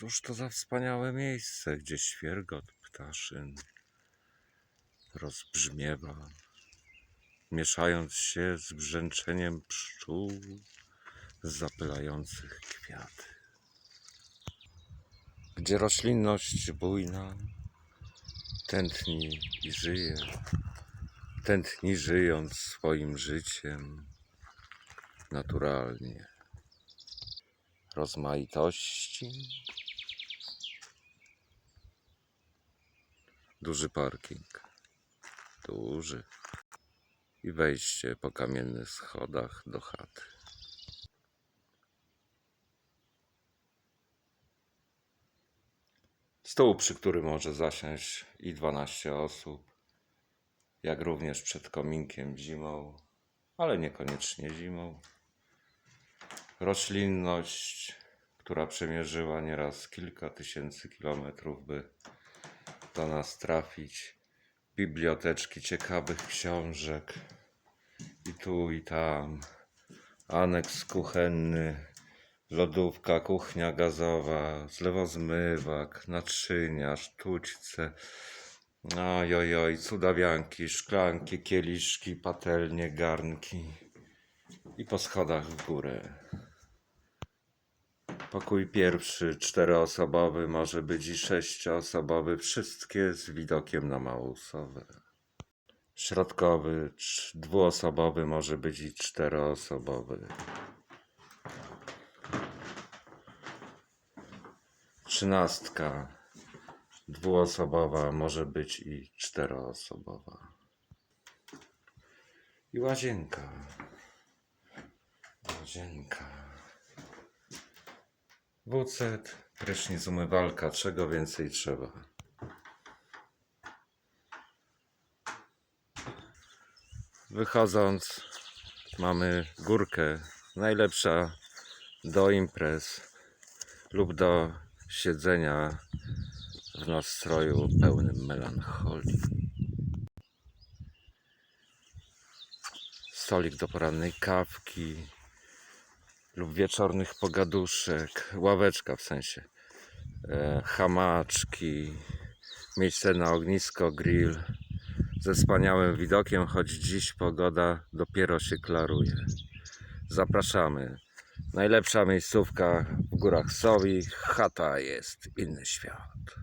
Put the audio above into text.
Cóż to za wspaniałe miejsce, gdzie świergot ptaszyn rozbrzmiewa, mieszając się z brzęczeniem pszczół zapylających kwiaty. Gdzie roślinność bujna tętni i żyje, tętni żyjąc swoim życiem naturalnie. Rozmaitości. Duży parking. Duży. I wejście po kamiennych schodach do chaty. Stół, przy którym może zasiąść i 12 osób, jak również przed kominkiem zimą, ale niekoniecznie zimą. Roślinność, która przemierzyła nieraz kilka tysięcy kilometrów, by do nas trafić. Biblioteczki ciekawych książek i tu i tam. Aneks kuchenny, lodówka, kuchnia gazowa, zlewozmywak, naczynia, sztućce. Ojojoj, cudawianki, szklanki, kieliszki, patelnie, garnki. I po schodach w górę. Pokój pierwszy, czteroosobowy, może być i sześcioosobowy, wszystkie z widokiem na Małusowę. Środkowy, dwuosobowy, może być i czteroosobowy. Trzynastka, dwuosobowa, może być i czteroosobowa. I łazienka. Łazienka. WC, prysznic, umywalka, czego więcej trzeba. Wychodząc, mamy górkę, najlepsza do imprez lub do siedzenia w nastroju pełnym melancholii. Stolik do porannej kawki, lub wieczornych pogaduszek, ławeczka w sensie, e, hamaczki, miejsce na ognisko, grill ze wspaniałym widokiem, choć dziś pogoda dopiero się klaruje. Zapraszamy. Najlepsza miejscówka w górach Sowi, chata jest inny świat.